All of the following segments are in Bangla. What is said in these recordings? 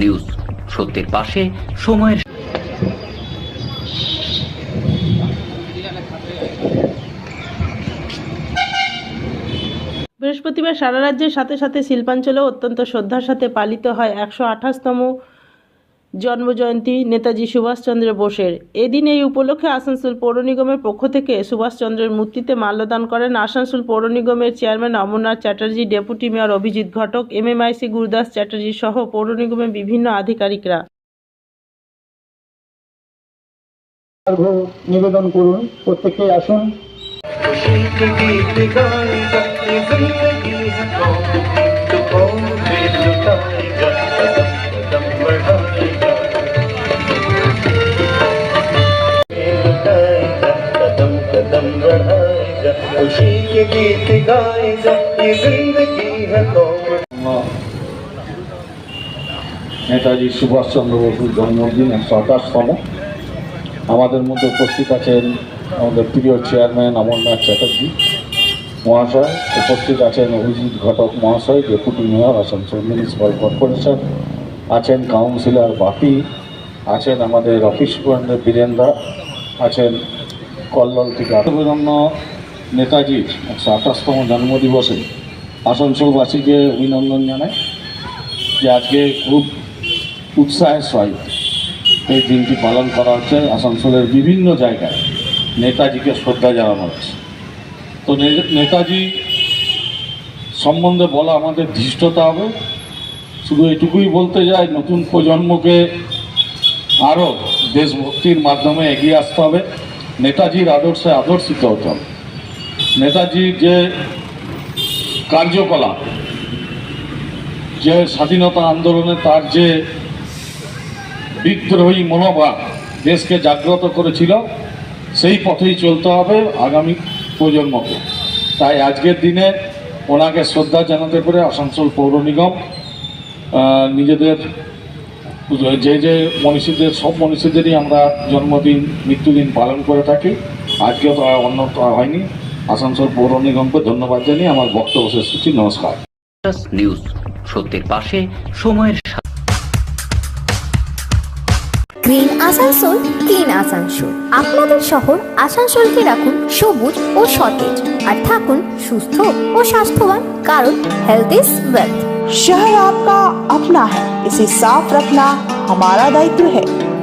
নিউজ। সত্যের পাশে সময়ের বৃহস্পতিবার সারা রাজ্যের সাথে সাথে শিল্পাঞ্চলেও অত্যন্ত শ্রদ্ধার সাথে পালিত হয় একশো আঠাশতম জন্মজয়ন্তী নেতাজি সুভাষচন্দ্র বোসের। এদিন এই উপলক্ষে আসানসোল পৌর নিগমের পক্ষ থেকে সুভাষচন্দ্রের মূর্তিতে মাল্যদান করেন আসানসোল পৌর নিগমের chairman Amarnath Chatterjee deputy mayor Abhijit Ghatak MMIC Gurudas Chatterjee সহ পৌর নিগমের বিভিন্ন আধিকারিকরা। নিবেদন করুন প্রত্যেকে আসুন। खुशी के गीत गाएगा ये जिंदगी है कौन নেতাজি সুভাষচন্দ্র বসুর জন্মদিন একশো আঠাশতম আমাদের মধ্যে উপস্থিত আছেন আমাদের প্রিয় চেয়ারম্যান অমরনাথ চ্যাটার্জি মহাশয় উপস্থিত আছেন অভিজিৎ ঘটক মহাশয় deputy mayor Asansol municipal corporation আছেন কাউন্সিলর বাপি আছেন আমাদের অফিস সুপারিনটেন্ডেন্ট বীরেন্দ্র আছেন কল্লোল থেকে আত্মবিরম্য নেতাজির একশো আঠাশতম জন্মদিবসে আসানসোলবাসীকে অভিনন্দন জানাই যে আজকে খুব উৎসাহের সহিত এই দিনটি পালন করা হচ্ছে আসানসোলের বিভিন্ন জায়গায়। নেতাজিকে শ্রদ্ধা জানানো হচ্ছে। তো নেতাজি সম্বন্ধে বলা আমাদের ধৃষ্টতা হবে। শুধু এটুকুই বলতে যাই, নতুন প্রজন্মকে আরও দেশভক্তির মাধ্যমে এগিয়ে আসতে হবে। নেতাজির আদর্শে আদর্শিত হতে হবে। নেতাজির যে কার্যকলাপ, যে স্বাধীনতা আন্দোলনে তার যে বিদ্রোহী মনোভাব দেশকে জাগ্রত করেছিল, সেই পথেই চলতে হবে আগামী প্রজন্মকে। তাই আজকের দিনে ওনাকে শ্রদ্ধা জানাতে পেরে আসানসোল পৌর নিগম নিজেদের, যে যে মনীষীদের, সব মনীষীদেরই আমরা জন্মদিন, মৃত্যুদিন পালন করে থাকি। আজকে তো অন্য হয়নি। আসানসোল পৌর নিগমকে ধন্যবাদ জানিয়ে আমার বক্তব্য শেষ করছি নমস্কার নিউজ সত্যের পাশে সময়ের সাথে গ্রিন আসানসোল ক্লিন আসানসোল আপনাদের শহর আসানসোলকে রাখুন সবুজ ও সতেজ আর থাকুন সুস্থ ও স্বাস্থ্যবান কারণ হেলথ ইজ ওয়েলথ शहर आपका अपना है इसे साफ रखना हमारा दायित्व है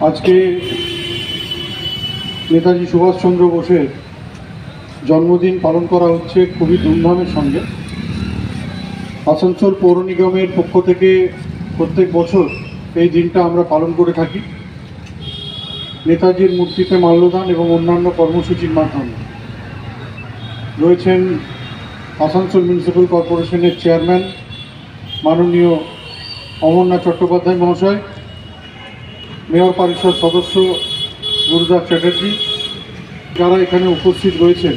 আজকে নেতাজি সুভাষচন্দ্র বোসের জন্মদিন পালন করা হচ্ছে খুবই ধুমধামের সঙ্গে। আসানসোল পৌর নিগমের পক্ষ থেকে প্রত্যেক বছর এই দিনটা আমরা পালন করে থাকি। নেতাজির মূর্তিতে মাল্যদান এবং অন্যান্য কর্মসূচির মাধ্যমে। রয়েছেন আসানসোল মিউনিসিপ্যাল কর্পোরেশনের চেয়ারম্যান মাননীয় অমরনাথ চট্টোপাধ্যায় মহাশয় মেয়র পরিষদ সদস্য গুরুদাস চ্যাটার্জি, যারা এখানে উপস্থিত রয়েছেন।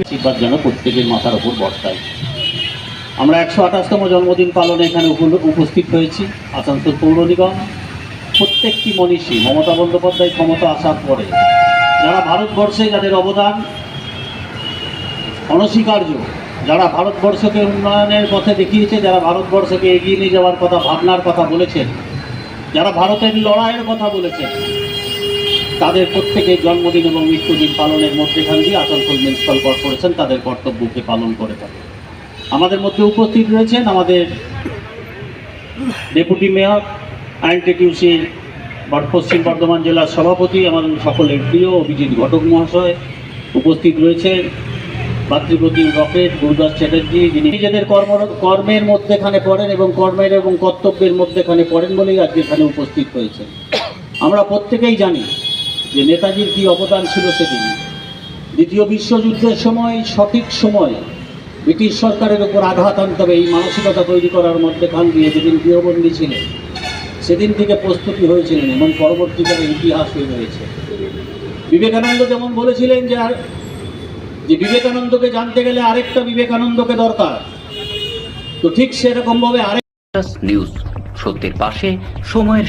আশীর্বাদ যেন প্রত্যেকের মাথার উপর বর্তায়। আমরা একশো আঠাশতম জন্মদিন পালনে এখানে উপ- উপস্থিত হয়েছি, আসানসোল পৌর নিগম। প্রত্যেকটি মনীষী, মমতা বন্দ্যোপাধ্যায় ক্ষমতা আসার পরে, যারা ভারতবর্ষে যাদের অবদান, অনস্বীকার্য, যারা ভারতবর্ষকে উন্নয়নের পথে দেখিয়েছে, যারা ভারতবর্ষকে এগিয়ে নিয়ে যাওয়ার কথা, ভাবনার কথা বলেছেন যারা ভারতের লড়াইয়ের কথা বলেছেন তাদের প্রত্যেকের জন্মদিন এবং মৃত্যুদিন পালনের মধ্যেখান দিয়ে আসানসোল মিউনিসিপাল কর্পোরেশন তাদের কর্তব্যকে পালন করে থাকে আমাদের মধ্যে উপস্থিত রয়েছেন আমাদের ডেপুটি মেয়র আইনটিটিউসি পশ্চিম বর্ধমান জেলার সভাপতি, আমাদের সকলের প্রিয় অভিজিৎ ঘটক মহাশয় উপস্থিত রয়েছেন। ভাতৃপ্রতিম রকেট, গুরুদাস চ্যাটার্জি, যিনি নিজেদের কর্ম, কর্মের মধ্যেখানে পড়েন এবং কর্মের এবং কর্তব্যের মধ্যেখানে পড়েন বলেই আজকে এখানে উপস্থিত হয়েছেন আমরা প্রত্যেকেই জানি যে নেতাজির কী অবদান ছিল সেদিন। দ্বিতীয় বিশ্বযুদ্ধের সময়, সঠিক সময় ব্রিটিশ সরকারের উপর আঘাত আনতে হবে, এই মানসিকতা তৈরি করার মধ্যেখান দিয়ে যেদিন গৃহবন্দী ছিলেন, সেদিন থেকে প্রস্তুতি হয়েছিলেন এবং পরবর্তীকালে ইতিহাস হয়ে রয়েছে। বিবেকানন্দ যেমন বলেছিলেন যে আর যে বিবেকানন্দকে জানতে গেলে আরেকটা বিবেকানন্দকে দরকার। তো ঠিক সেরকম ভাবে আরেক নিউজ সত্যের পাশে, সময়ের